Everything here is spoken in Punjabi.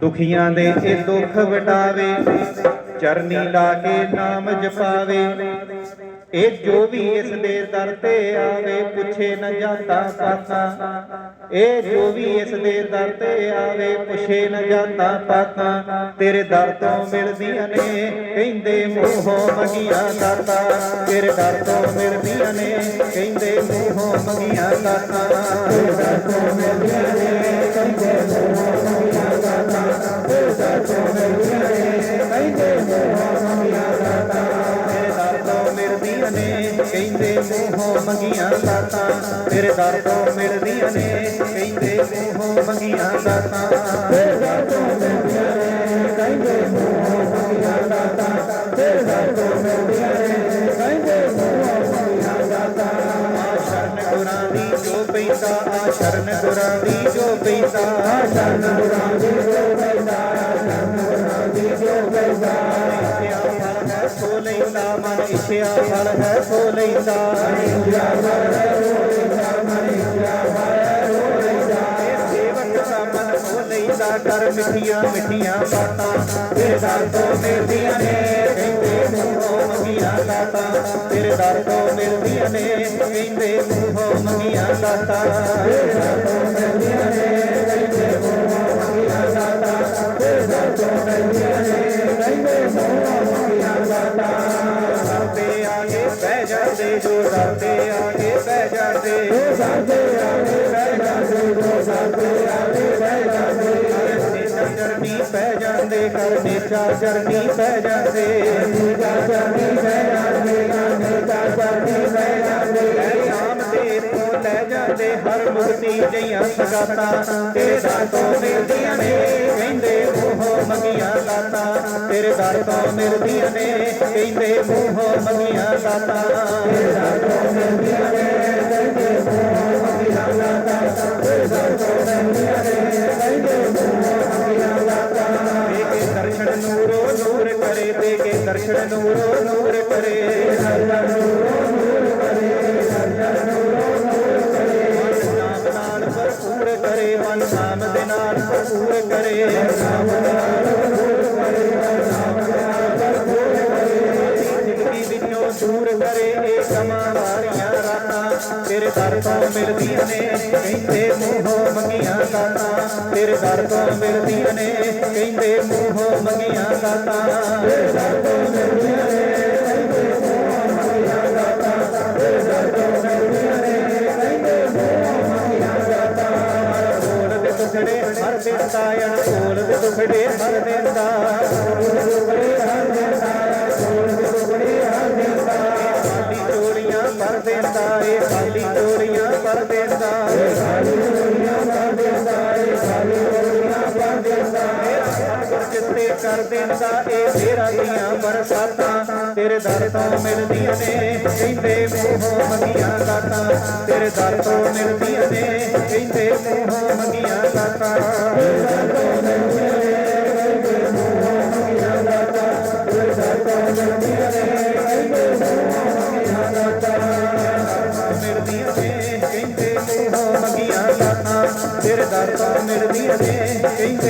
ਦੁਖੀਆਂ ਦੇ ਇਹ ਦੁੱਖ ਵਟਾਵੇ, ਚਰਨੀ ਲਾ ਕੇ ਨਾਮ ਜਪਾਵੇ। ਇਹ ਜੋ ਵੀ ਇਸ ਦੇ ਦਰ ਤੇ ਆਵੇ, ਪੁੱਛੇ ਨਾ ਜਾਤਾ ਪਾਤਾ ਇਹ ਜੋ ਵੀ ਇਸ ਦੇ ਦਰ ਤੇ ਆਵੇ, ਪੁੱਛੇ ਨਾ ਜਾਤਾ ਪਾਤਾ ਤੇਰੇ ਦਰ ਤੋਂ ਮਿਲਦੀਆਂ ਨੇ, ਕਹਿੰਦੇ ਮੋਹ ਮੰਗੀਆਂ ਦਾਤਾ। ਤੇਰੇ ਦਰ ਤੋਂ ਮਿਲਦੀਆਂ ਨੇ, ਕਹਿੰਦੇ ਮੋਹ ਮੰਗੀਆਂ ਦਾਤਾ। ਤੇਰੇ ਦਰ ਤੋਂ ਮਿਲਦੀਆਂ ਨੇ ਕਹਿੰਦੇ ਮੋਹ ਮੰਗੀਆਂ ਦਾਤਾ ਤੇਰੇ ਦਰ ਤੋਂ ਮਿਲਦੀਆਂ ਨੇ। ਕਹਿੰਦੇ ਮੋਹ ਮੰਗੀਆਂ ਦਾਤਾ ਤੇਰੇ ਦਰ ਤੋਂ ਮਿਲਦੀਆਂ ਨੇ। ਕਹਿੰਦੇ ਮੋਹ ਮੰਗੀਆਂ ਦਾਤਾ ਤੇਰੇ ਦਰ ਤੋਂ ਮਿਲਦੀਆਂ ਨੇ। ਕਹਿੰਦੇ ਮੋਹ ਮੰਗੀਆਂ ਦਾਤਾ ਆ ਸ਼ਰਨ ਗੁਰਾਂ ਦੀ ਜੋ ਪੈਂਦਾ ਆ ਸ਼ਰਨ ਗੁਰਾਂ ਦੀ ਜੋ ਪੈਂਦਾ ਆ ਸ਼ਰਨ ਗੁਰਾਂ ਲੈਂਦਾ ਮਨ ਇਛਿਆ ਫਲ ਹੈ ਸੋ ਲੈਂਦਾ ਸੇਵਕ ਦਾ ਮਨ ਹੋ ਲੈਂਦਾ ਕਰ ਮਿੱਠੀਆਂ ਮਿੱਠੀਆਂ ਬਾਤਾਂ ਤੇਰੇ ਦਰ ਤੋਂ ਮਿਲਦੀਆਂ ਨੇ, ਕਹਿੰਦੇ ਮੂੰਹੋਂ ਮੰਗੀਆਂ ਦਾਤਾਂ ਤੇਰੇ ਦਰ ਤੋਂ ਮਿਲਦੀਆਂ ਨੇ, ਕਹਿੰਦੇ ਮੂੰਹੋਂ ਮੰਗੀਆਂ ਦਾਤਾਂ ਤੇਰੇ ਦਰ ਤੋਂ ਮਿਲਦੀਆਂ ਨੇ ਜਾਂਦੇ ਜੋ ਦਰਦੇ ਆਗੇ ਬਹਿ ਜਾਂਦੇ। ਜੋ ਦਰਦੇ ਆਗੇ ਬਹਿ ਜਾਂਦੇ ਜੋ ਦਰਦੇ ਆਗੇ ਬਹਿ ਜਾਂਦੇ। ਨੇਚਾ ਚਰਨੀ ਪੈ ਜਾਂਦੇ ਚਰਨੀ ਪੈ ਜਾਂਦੇ। ਨੇਚਾ ਚਰਨੀ ਪੈ ਜਾਂਦੇ ਕਰ ਨੇਚਾ ਚਰਨੀ ਪੈ ਜਾਂਦੇ। ਨਾਮ ਦੇ ਤੋਂ ਲੈ ਜਾਂਦੇ ਹਰ ਮੁਕਤੀ ਜਈਆਂ ਸਗਾਤਾਂ। ਤੇਰੇ ਤੋਂ ਮਿਲਦੀਆਂ ਨੇ ਕਹਿੰਦੇ ਤੇਰੇ ਦਰ ਤੋਂ ਮਿਲਦੀਆਂ ਨੇ, ਕਹਿੰਦੇ ਮੋਹ ਮੰਗੀਆਂ ਦਾਤਾ। ਤੇਰੇ ਦਰ ਤੋਂ ਮਿਲਦੀਆਂ ਨੇ, ਕਹਿੰਦੇ ਮੋਹ ਮੰਗੀਆਂ ਦਾਤਾ। ਤੇਰੇ ਦਰ ਤੋਂ ਮਿਲਦੀਆਂ ਨੇ, ਕਹਿੰਦੇ ਮੋਹ ਮੰਗੀਆਂ ਦਾਤਾ। ਕੇ ਦਰਸ਼ਨ ਨੂਰੋ ਨੂਰ ਕਰੇ ਤੇ ਕੇ ਦਰਸ਼ਨ ਨੂਰੋ ਨੂਰ ਕਰੇ। ਦਰਸ਼ਨ ਨੂਰੋ ਨੂਰ ਕਰੇ ਦਰਸ਼ਨ ਨੂਰੋ ਨੂਰ ਕਰੇ। ਮਨ ਨਾਮ ਨਾਲ ਭਰਪੂਰ ਕਰੇ, ਮਨ ਨਾਮ ਦੇ ਨਾਲ ਭਰਪੂਰ ਕਰੇ। ਨਾਮ ਨਾਲ ਤੇਰੇ ਦਰ ਤੋਂ ਮਿਲਦੀਆਂ ਨੇ, ਕਹਿੰਦੇ ਮੂੰਹੋਂ ਮੰਗੀਆਂ ਦਾਤਾਂ ਤੇਰੇ ਦਰ ਤੋਂ ਮਿਲਦੀਆਂ ਨੇ, ਕਹਿੰਦੇ ਮੂੰਹੋਂ ਮੰਗੀਆਂ ਦਾਤਾਂ ਤੇਰੇ ਦਰ ਤੋਂ ਮਿਲਦੀਆਂ ਨੇ, ਕਹਿੰਦੇ ਮੂੰਹੋਂ ਮੰਗੀਆਂ ਦਾਤਾਂ ਤੇਰੇ ਦਰ ਤੋਂ ਮਿਲਦੀਆਂ ਨੇ, ਕਹਿੰਦੇ ਮੂੰਹੋਂ ਮੰਗੀਆਂ ਦਾਤਾਂ ਕੋਲ ਦੇ ਟੁਕੜੇ ਹਰ ਦਿੰਦਾ ਆ ਕੋਲ ਦੇ ਟੁਕੜੇ ਹਰ ਦਿੰਦਾ ਕੋਲ ਦੇ। ਟੁਕੜੇ ਦਿੰਦਾ ਏ ਖਾਲੀ ਚੋਰੀਆਂ ਭਰ ਦਿੰਦਾ ਏ। ਖਾਲੀ ਚੋਰੀਆਂ ਭਰ ਦਿੰਦਾ ਏ ਖਾਲੀ ਚੋਰੀਆਂ ਭਰ ਦਿੰਦਾ ਏ ਕਰ ਦਿੰਦਾ ਏ ਤੇਰਾ ਦੀਆਂ ਬਰਸਾਤਾਂ। ਤੇਰੇ ਦਰ ਤੋਂ ਮਿਲਦੀਆਂ ਨੇ, ਕਹਿੰਦੇ ਮੋਹ ਮੰਗੀਆਂ ਦਾਤਾਂ ਤੇਰੇ ਦਰ ਤੋਂ ਮਿਲਦੀਆਂ ਤੇਰੇ ਦਰ ਤੋਂ ਮਿਲਦੀਆਂ ਨੇ ਕਹਿੰਦੇ